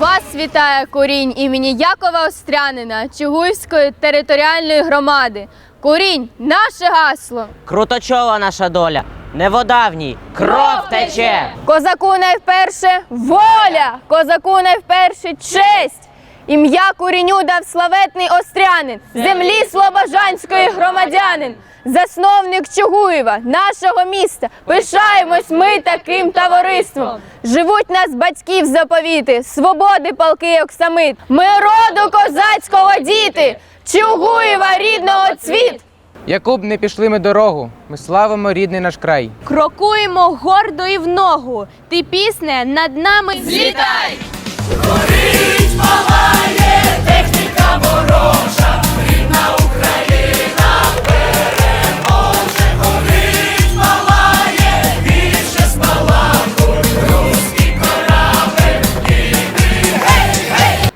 Вас вітає корінь імені Якова Острянина Чугуївської територіальної громади. Корінь наше гасло. Круточова наша доля, не вода в ній, кров тече. Козаку найвперше воля, козаку найвперше честь. Ім'я куріню дав славетний острянин, землі слобожанської громадянин, засновник Чугуєва, нашого міста. Пишаємось ми таким товариством. Живуть нас батьків заповіти, свободи палки оксамит. Ми роду козацького діти, Чугуєва рідного цвіт. Яку б не пішли ми дорогу, ми славимо рідний наш край. Крокуємо гордо і в ногу. Ти пісне над нами злітай!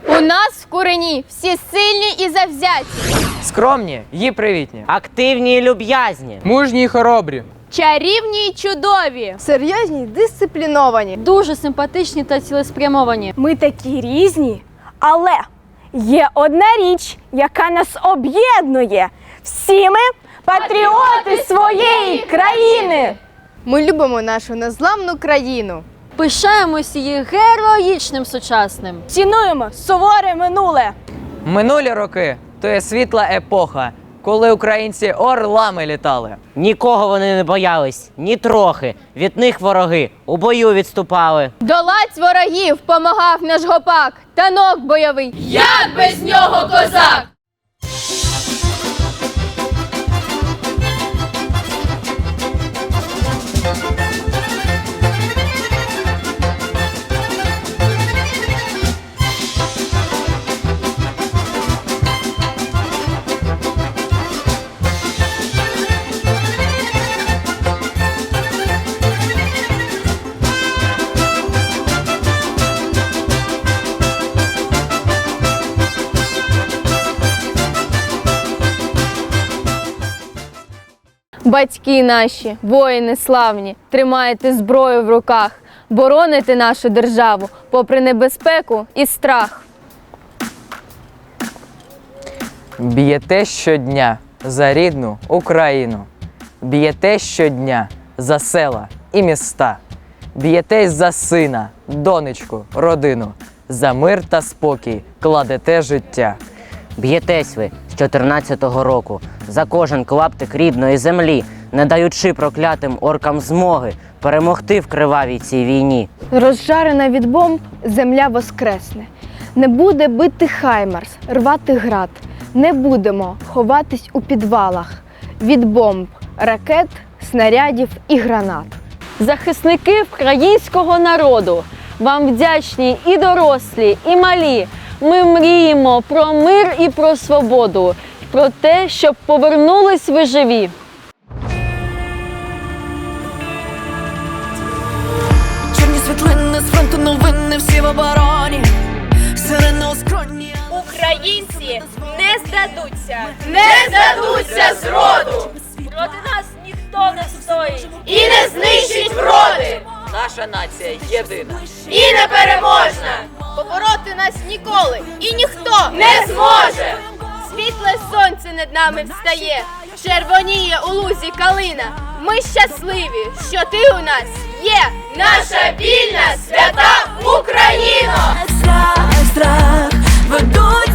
У нас в курені всі сильні і завзяті. Скромні і привітні. Активні і люб'язні. Мужні й хоробрі. Чарівні й чудові, Серйозні, дисципліновані. дуже симпатичні та цілеспрямовані. Ми такі різні, але є одна річ, яка нас об'єднує. Всі ми патріоти своєї країни. Ми любимо нашу незламну країну. Пишаємось її героїчним сучасним. Цінуємо суворе минуле. Минулі роки то є світла епоха, коли українці орлами літали. Нікого вони не боялись, ні трохи. Від них вороги у бою відступали. Долаць ворогів помагав наш гопак, танок бойовий. Як без нього козак? Батьки наші, воїни славні, тримаєте зброю в руках, бороните нашу державу попри небезпеку і страх. Б'єте щодня за рідну Україну. Б'єте щодня за села і міста. Б'єтесь за сина, донечку, родину. За мир та спокій кладете життя. Б'єтесь ви з 14-го року за кожен клаптик рідної землі, не даючи проклятим оркам змоги перемогти в кривавій цій війні. Розжарена від бомб земля воскресне. Не буде бити хаймарс, рвати град. Не будемо ховатись у підвалах від бомб, ракет, снарядів і гранат. Захисники українського народу. Вам вдячні і дорослі, і малі. Ми мріємо про мир і про свободу, про те, щоб повернулись ви живі. Чорні світлини з фронту новини всі в обороні. Сирена у скроні. Українці не здадуться. Не здадуться зроду Проти нас ніхто не стоїть. і не знищить вроди, Наша нація єдина. і непереможна. Побороти нас ніколи і ніхто не зможе. Світле сонце над нами встає, червоніє у лузі калина. Ми щасливі, що ти у нас є. Наша вільна свята Україна! Екстра, екстра, ведуть